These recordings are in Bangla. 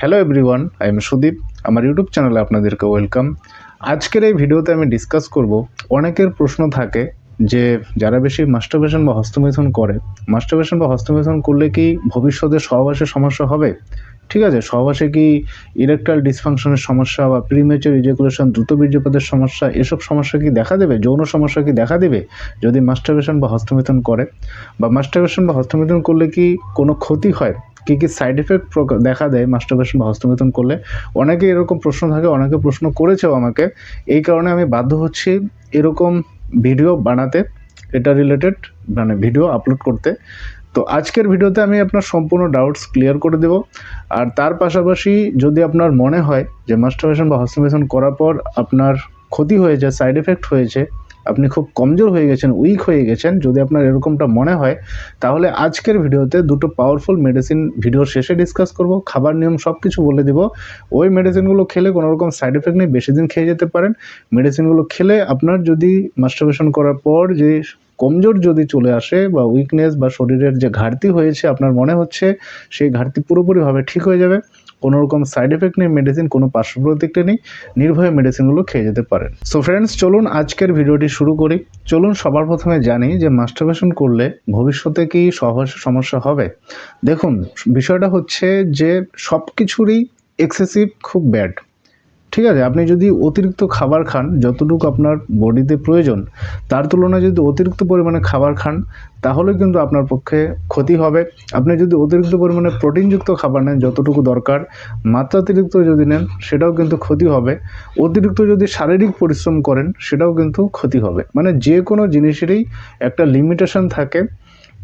Hello everyone I am Sudip আমার ইউটিউব চ্যানেলে আপনাদেরকে ওয়েলকাম আজকের এই ভিডিওতে আমি ডিসকাস করব অনেকের প্রশ্ন থাকে যে যারা বেশি মাস্টারবেশন বা হস্তমেথন করে মাস্টারবেশন বা হস্তমেথন করলে কি ভবিষ্যতে সহবাসের সমস্যা হবে? ঠিক আছে, সহবাসে কি ইরেকটাল ডিসফাংশনের সমস্যা বা প্রিমেচার ইজেকুলেশন দ্রুত বীর্যপাতের সমস্যা, এসব সমস্যা কি দেখা দেবে? যৌন সমস্যা কি দেখা দেবে যদি মাস্টারবেশন বা হস্তমেথন করে? বা মাস্টারবেশন বা হস্তমেথন করলে কি কোনো ক্ষতি হয়? কী কী সাইড এফেক্ট দেখা দেয় মাস্টারবেশন বা হস্তমেথন করলে? অনেকে এরকম প্রশ্ন থাকে, অনেকে প্রশ্ন করেছেও আমাকে। এই কারণে আমি বাধ্য হচ্ছি এরকম ভিডিও বানাতে। এটা রিলেটেড মানে ভিডিও আপলোড করতে। তো আজকের ভিডিওতে আমি আপনার সম্পূর্ণ ডাউটস ক্লিয়ার করে দেব। আর তার পাশাপাশি যদি আপনার মনে হয় যে মাস্টারবেশন বা হস্তমেশন করার পর আপনার ক্ষতি হয়েছে সাইড এফেক্ট হয়েছে আপনি খুব কমজোর হয়ে গেছেন উইক হয়ে গেছেন, যদি আপনার এরকমটা মনে হয়, তাহলে আজকের ভিডিওতে দুটো পাওয়ারফুল মেডিসিন ভিডিওর শেষে ডিসকাস করব। খাবার নিয়ম সব কিছু বলে দিব। ওই মেডিসিনগুলো খেলে কোনো রকম সাইড এফেক্ট নেই, বেশি দিন খেয়ে যেতে পারেন। মেডিসিনগুলো খেলে আপনার যদি মাস্টারবেশন করার পর যে কমজোর যদি চলে আসে বা উইকনেস বা শরীরের যে ঘাটতি হয়েছে, আপনার মনে হচ্ছে, সেই ঘাটতি পুরোপুরিভাবে ঠিক হয়ে যাবে। কোনো রকম সাইড এফেক্ট নেই মেডিসিন কোনো পার্শ্ব প্রতিক্রিয়া নেই, নির্ভয়ে মেডিসিনগুলো খেয়ে যেতে পারেন সো ফ্রেন্ডস চলুন আজকের ভিডিওটি শুরু করি। চলুন সবার প্রথমে জানি যে মাস্টারবেশন করলে ভবিষ্যতে কি সহজ সমস্যা হবে? দেখুন, বিষয়টা হচ্ছে যে সব কিছুরই এক্সেসিভ খুব ব্যাড ঠিক আছে, আপনি যদি অতিরিক্ত খাবার খান, যতটুকু আপনার বডিতে প্রয়োজন, তার তুলনায় যদি অতিরিক্ত পরিমাণে খাবার খান, তাহলে কিন্তু আপনার পক্ষে ক্ষতি হবে। আপনি যদি অতিরিক্ত পরিমাণে প্রোটিনযুক্ত খাবার নেন, যতটুকু দরকার, মাত্রাতিরিক্ত যদি নেন, সেটাও কিন্তু ক্ষতি হবে। অতিরিক্ত যদি শারীরিক পরিশ্রম করেন, সেটাও কিন্তু ক্ষতি হবে। মানে যে কোনো জিনিসেরই একটা লিমিটেশন থাকে,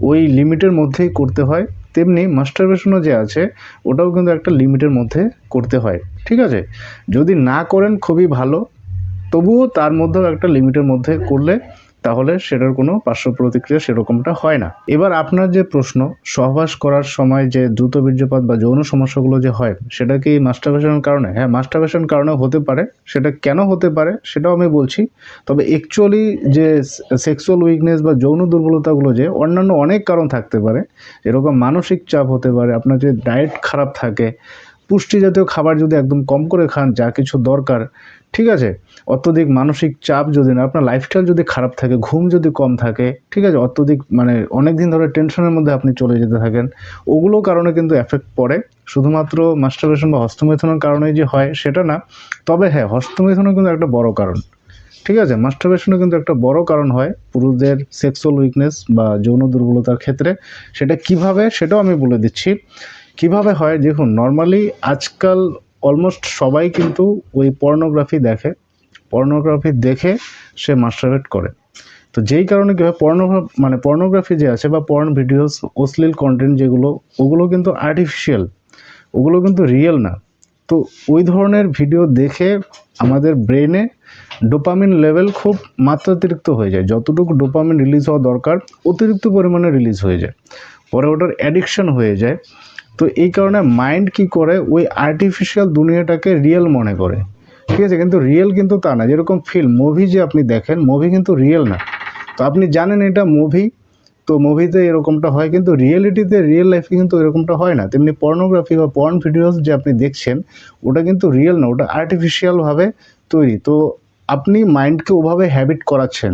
ওই লিমিটের মধ্যেই করতে হয়। তেমনি মাস্টারবেশনও যে আছে, ওটাও কিন্তু একটা লিমিটের মধ্যে করতে হয়। ঠিক আছে? যদি না করেন খুবই ভালো, তবুও তার মধ্যেও একটা লিমিটের মধ্যে করলে তাহলে সেটার কোনো পার্শ্ব প্রতিক্রিয়া সেরকমটা হয় না। এবার আপনার যে প্রশ্ন, সহবাস করার সময় যে দ্রুত বীর্যপাত বা যৌন সমস্যাগুলো যে হয়, সেটা কি মাস্টারবেশনের কারণে? হ্যাঁ মাস্টারবেশন কারণে হতে পারে, সেটা কেন হতে পারে সেটাও আমি বলছি। তবে অ্যাকচুয়ালি যে সেক্সুয়াল উইকনেস বা যৌন দুর্বলতাগুলো যে, অন্যান্য অনেক কারণ থাকতে পারে। এরকম মানসিক চাপ হতে পারে, আপনার যে ডায়েট খারাপ থাকে পুষ্টি জাতীয় খাবার যদি একদম কম করে খান, যা কিছু দরকার, ঠিক আছে? অত্যধিক মানসিক চাপ যদি না, আপনার লাইফস্টাইল যদি খারাপ থাকে, ঘুম যদি কম থাকে, ঠিক আছে? অত্যধিক মানে অনেক দিন ধরে টেনশনের মধ্যে আপনি চলে যেতে থাকেন ওগুলো কারণে কিন্তু এফেক্ট পড়ে। শুধুমাত্র মাস্টারবেশন বা হস্তমেথনের কারণেই যে হয়, সেটা না। তবে হ্যাঁ হস্তমেথনও কিন্তু একটা বড় কারণ। ঠিক আছে? মাস্টারবেশনও কিন্তু একটা বড় কারণ হয় পুরুষদের সেক্সুয়াল উইকনেস বা যৌন দুর্বলতার ক্ষেত্রে। সেটা কীভাবে, সেটাও আমি বলে দিচ্ছি। কীভাবে হয়? দেখুন নর্মালি আজকাল অলমোস্ট সবাই কিন্তু ওই পর্নোগ্রাফি দেখে। পর্নোগ্রাফি দেখে সে মাস্টারবেট করে। তো যেই কারণে কী হয় পর্নো মানে পর্নোগ্রাফি যে আছে বা পর্ন ভিডিওস অশ্লীল কন্টেন্ট যেগুলো, ওগুলো কিন্তু আর্টিফিশিয়াল ওগুলো কিন্তু রিয়েল না। তো ওই ধরনের ভিডিও দেখে আমাদের ব্রেনে ডোপামিন লেভেল খুব মাত্রাতিরিক্ত হয়ে যায়। যতটুকু ডোপামিন রিলিজ হওয়া দরকার, অতিরিক্ত পরিমাণে রিলিজ হয়ে যায়। পরে ওটার অ্যাডিকশন হয়ে যায়। তো এই কারণে মাইন্ড কি করে? ওই আর্টিফিশিয়াল দুনিয়াটাকে রিয়েল মনে করে। ঠিক আছে? কিন্তু রিয়েল কিন্তু তা না। যেরকম ফিল্ম মুভি যে আপনি দেখেন মুভি কিন্তু রিয়েল না। তো আপনি জানেন এটা মুভি তো মুভিতে এরকমটা হয়, কিন্তু রিয়েলিটিতে রিয়েল লাইফে কিন্তু এরকমটা হয় না। তেমনি পর্নোগ্রাফি বা পর্ন ভিডিওস যে আপনি দেখছেন, ওটা কিন্তু রিয়েল না। ওটা আর্টিফিশিয়ালভাবে তৈরি। তো আপনি মাইন্ডকে ওভাবে হ্যাবিট করাচ্ছেন।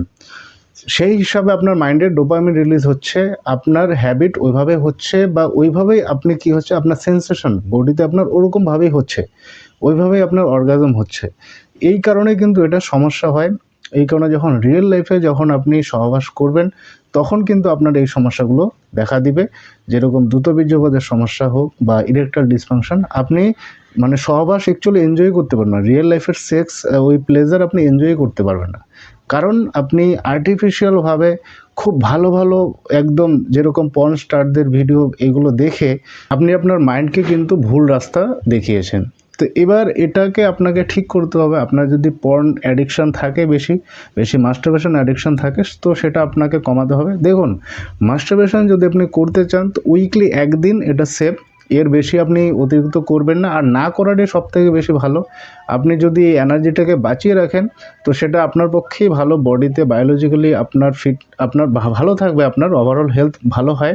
সেই হিসাবে আপনার মাইন্ডের ডোপামিন রিলিজ হচ্ছে, আপনার হ্যাবিট ওইভাবে হচ্ছে বা ওইভাবেই আপনি কি হচ্ছে, আপনার সেন্সেশন বডিতে আপনার ওরকমভাবেই হচ্ছে, ওইভাবেই আপনার অর্গাজম হচ্ছে। এই কারণে কিন্তু এটা সমস্যা হয়। এই কারণে যখন রিয়েল লাইফে যখন আপনি সহবাস করবেন, তখন কিন্তু আপনার এই সমস্যাগুলো দেখা দিবে। যেরকম দ্রুত সমস্যা হোক বা ইরেকটাল ডিসফাংশন আপনি মানে সহবাস অ্যাকচুয়ালি এনজয় করতে পারবেন না। রিয়েল লাইফের সেক্স ওই প্লেজার আপনি এনজয় করতে পারবেন না। কারণ আপনি আর্টিফিশিয়ালভাবে খুব ভালো ভালো একদম যেরকম পর্ন স্টারদের ভিডিও এগুলো দেখে আপনি আপনার মাইন্ডকে কিন্তু ভুল রাস্তা দেখিয়েছেন। তো এবার এটাকে আপনাকে ঠিক করতে হবে, আপনার যদি পর্ন অ্যাডিকশান থাকে বেশি বেশি মাস্টারবেশন অ্যাডিকশান থাকে, তো সেটা আপনাকে কমাতে হবে। দেখুন মাস্টারবেশন যদি আপনি করতে চান, তো উইকলি একদিন এটা সেফ এর বেশি আপনি অতিরিক্ত করবেন না। আর না করাটাই সব থেকে বেশি ভালো। আপনি যদি এই এনার্জিটাকে বাঁচিয়ে রাখেন, তো সেটা আপনার পক্ষেই ভালো বডিতে বায়োলজিক্যালি আপনার ফিট আপনার ভালো থাকবে, আপনার ওভারঅল হেলথ ভালো হয়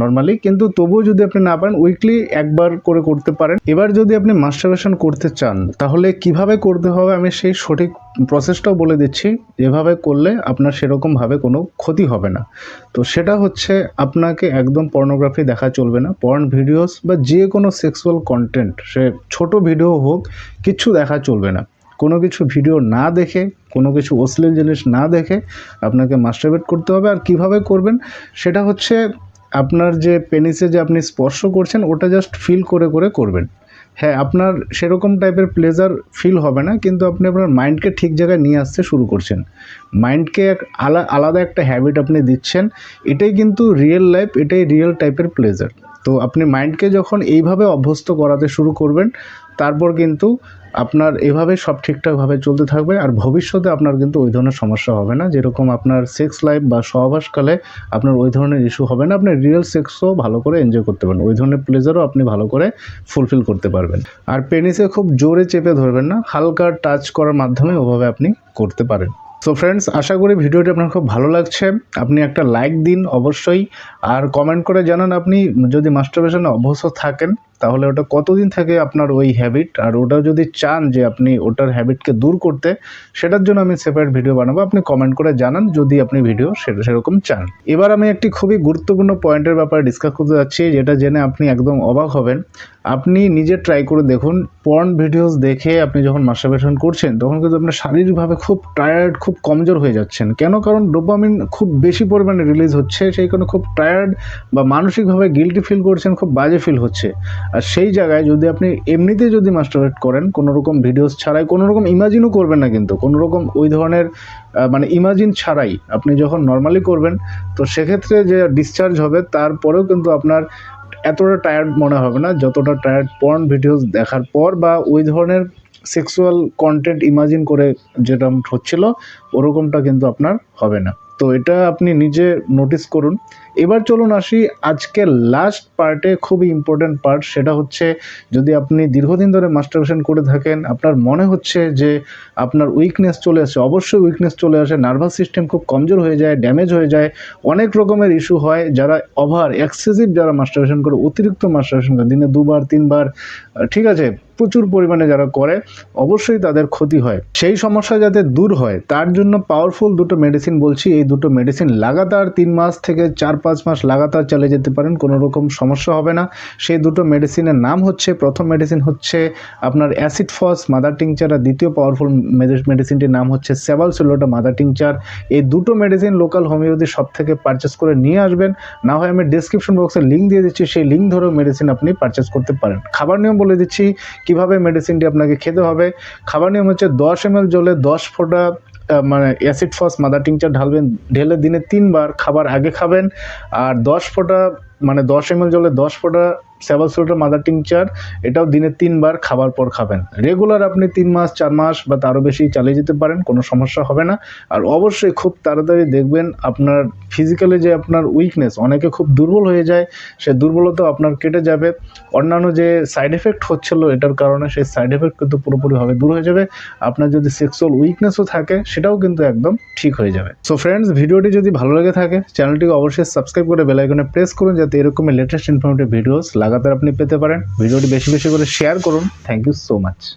নর্মালি কিন্তু তবুও যদি আপনি না পারেন উইকলি একবার করে করতে পারেন। এবার যদি আপনি মাস্টারবেশন করতে চান, তাহলে কীভাবে করতে হবে? আমি সেই সঠিক প্রসেসটাও বলে দিচ্ছি। এভাবে করলে আপনার সেরকমভাবে কোনো ক্ষতি হবে না। তো সেটা হচ্ছে আপনাকে একদম পর্নোগ্রাফি দেখা চলবে না। পর্ন ভিডিওস বা যে কোনো সেক্সুয়াল কন্টেন্ট সে ছোট ভিডিও হোক কিচ্ছু দেখা চলবে না। কোনো কিছু ভিডিও না দেখে, কোনো কিছু অশ্লীল জিনিস না দেখে আপনাকে মাস্টারবেট করতে হবে। আর কীভাবে করবেন? সেটা হচ্ছে আপনার যে পেনিসে যে আপনি স্পর্শ করছেন, ওটা জাস্ট ফিল করে করে করবেন। হ্যাঁ আপনার সেরকম টাইপের প্লেজার ফিল হবে না, কিন্তু আপনি আপনার মাইন্ডকে ঠিক জায়গায় নিয়ে আসতে শুরু করছেন। মাইন্ডকে এক আলা, আলাদা একটা হ্যাবিট আপনি দিচ্ছেন, এটাই কিন্তু রিয়েল লাইফ এটাই রিয়েল টাইপের প্লেজার তো আপনি মাইন্ডকে যখন এইভাবে অভ্যস্ত করাতে শুরু করবেন তারপর কিন্তু আপনার এভাবে সব ঠিকঠাকভাবে চলতে থাকবে আর ভবিষ্যতে আপনার কিন্তু ওই ধরনের সমস্যা হবে না। যেরকম আপনার সেক্স লাইফ বা সহবাসকালে আপনার ওই ধরনের ইস্যু হবে না। আপনি রিয়েল সেক্সও ভালো করে এনজয় করতে পারবেন। ওই ধরনের প্লেজারও আপনি ভালো করে ফুলফিল করতে পারবেন। আর পেনিসে খুব জোরে চেপে ধরবেন না। হালকা টাচ করার মাধ্যমে ওভাবে আপনি করতে পারেন। সো ফ্রেন্ডস আশা করি ভিডিওটি আপনার খুব ভালো লাগছে। আপনি একটা লাইক দিন অবশ্যই। আর কমেন্ট করে জানান আপনি যদি মাস্টারবেশনে অভ্যস্ত থাকেন। তাহলে ওটা কতদিন থেকে আপনার ওই হ্যাবিট আর ওটা যদি চান যে আপনি ওটার হ্যাবিটকে দূর করতে, সেটার জন্য আমি সেপারেট ভিডিও বানাবো। আপনি কমেন্ট করে জানান যদি আপনি ভিডিও সেটা সেরকম চান। এবার আমি একটি খুবই গুরুত্বপূর্ণ পয়েন্টের ব্যাপারে ডিসকাস করতে যাচ্ছি, যেটা জেনে আপনি একদম অবাক হবেন। আপনি নিজে ট্রাই করে দেখুন পর্ন ভিডিওস দেখে আপনি যখন মাস্টারবেশন করছেন, তখন কিন্তু আপনার শারীরিকভাবে খুব টায়ার্ড খুব কমজোর হয়ে যাচ্ছেন। কেন? কারণ ডোপামিন খুব বেশি পরিমাণে রিলিজ হচ্ছে, সেই কারণে খুব টায়ার্ড বা মানসিকভাবে গিলটি ফিল করছেন, খুব বাজে ফিল হচ্ছে। আর সেই জায়গায় যদি আপনি এমনিতে যদি মাস্টারবেট করেন কোনো রকম ভিডিওস ছাড়াই কোনো রকম ইমাজিনও করবেন না কিন্তু কোনো রকম ওই ধরনের মানে ইমাজিন ছাড়াই আপনি যখন নর্মালি করবেন, তো সেক্ষেত্রে যে ডিসচার্জ হবে, তারপরেও কিন্তু আপনার এতটা টায়ার্ড মনে হবে না, যতটা টায়ার্ড পর্ন ভিডিওস দেখার পর বা ওই ধরনের সেক্সুয়াল কন্টেন্ট ইমাজিন করে যেটা হচ্ছিল, ওরকমটা কিন্তু আপনার হবে না। তো এটা আপনি নিজে নোটিস করুন। এবার চলুন আসি আজকে লাস্ট পার্টে খুবই ইম্পর্ট্যান্ট পার্ট সেটা হচ্ছে যদি আপনি দীর্ঘদিন ধরে মাস্টারবেশন করে থাকেন, আপনার মনে হচ্ছে যে আপনার উইকনেস চলে আসে, অবশ্যই উইকনেস চলে আসে নার্ভাস সিস্টেম খুব কমজোর হয়ে যায় ড্যামেজ হয়ে যায়, অনেক রকমের ইস্যু হয় যারা ওভার এক্সেসিভ যারা মাস্টারবেশন করে, অতিরিক্ত মাস্টারবেশন করে, দিনে দুবার, তিনবার ঠিক আছে? প্রচুর পরিমাণে যারা করে, অবশ্যই তাদের ক্ষতি হয়। সেই সমস্যা যাতে দূর হয়, তার জন্য পাওয়ারফুল দুটো মেডিসিন বলছি। এই দুটো মেডিসিন লাগাতার তিন মাস থেকে চার পাঁচ মাস লাগাতার চালিয়ে যেতে পারেন, কোনো রকম সমস্যা হবে না। সেই দুটো মেডিসিনের নাম হচ্ছে, প্রথম মেডিসিন হচ্ছে আপনার অ্যাসিড ফস মাদার টিংচার আর দ্বিতীয় পাওয়ারফুল মেডিসিনটির নাম হচ্ছে সেভাল সেলোটা মাদার টিংচার এই দুটো মেডিসিন লোকাল হোমিওপ্যাথি সব থেকে পারচেস করে নিয়ে আসবেন। না হয় আমি ডিসক্রিপশন বক্সে লিঙ্ক দিয়ে দিচ্ছি, সেই লিঙ্ক ধরেও মেডিসিন আপনি পারচেস করতে পারেন। খাবার নিয়ম বলে দিচ্ছি কীভাবে মেডিসিনটি আপনাকে খেতে হবে? খাবার নিয়ম হচ্ছে দশ এম জলে দশ ফোঁটা মানে অ্যাসিড ফস মাদার টিংচার ঢালবেন, ঢেলে দিনে তিনবার খাবার আগে খাবেন। আর দশ ফোঁটা মানে দশ এম জলে দশ ফোঁটা সেভাল সোটা মাদার টিংচার এটাও দিনে তিনবার খাবার পর খাবেন। রেগুলার আপনি তিন মাস, চার মাস বা তারও বেশি চালিয়ে যেতে পারেন, কোনো সমস্যা হবে না। আর অবশ্যই খুব তাড়াতাড়ি দেখবেন আপনার ফিজিক্যালি যে আপনার উইকনেস অনেকে খুব দুর্বল হয়ে যায়, সে দুর্বলতা আপনার কেটে যাবে। অন্যান্য যে সাইড এফেক্ট হচ্ছিল, এটার কারণে সেই সাইড এফেক্ট কিন্তু পুরোপুরিভাবে দূর হয়ে যাবে। আপনার যদি সেক্সুয়াল উইকনেসও থাকে, সেটাও কিন্তু একদম ঠিক হয়ে যাবে। সো ফ্রেন্ডস ভিডিওটি যদি ভালো লেগে থাকে চ্যানেলটিকে অবশ্যই সাবস্ক্রাইব করে বেল আইকনে প্রেস করুন, যাতে এরকমই লেটেস্ট ইনফরমেটিভ ভিডিওস লাগাতার আপনি পেতে পারেন। ভিডিওটি বেশি বেশি করে শেয়ার করুন। Thank you so much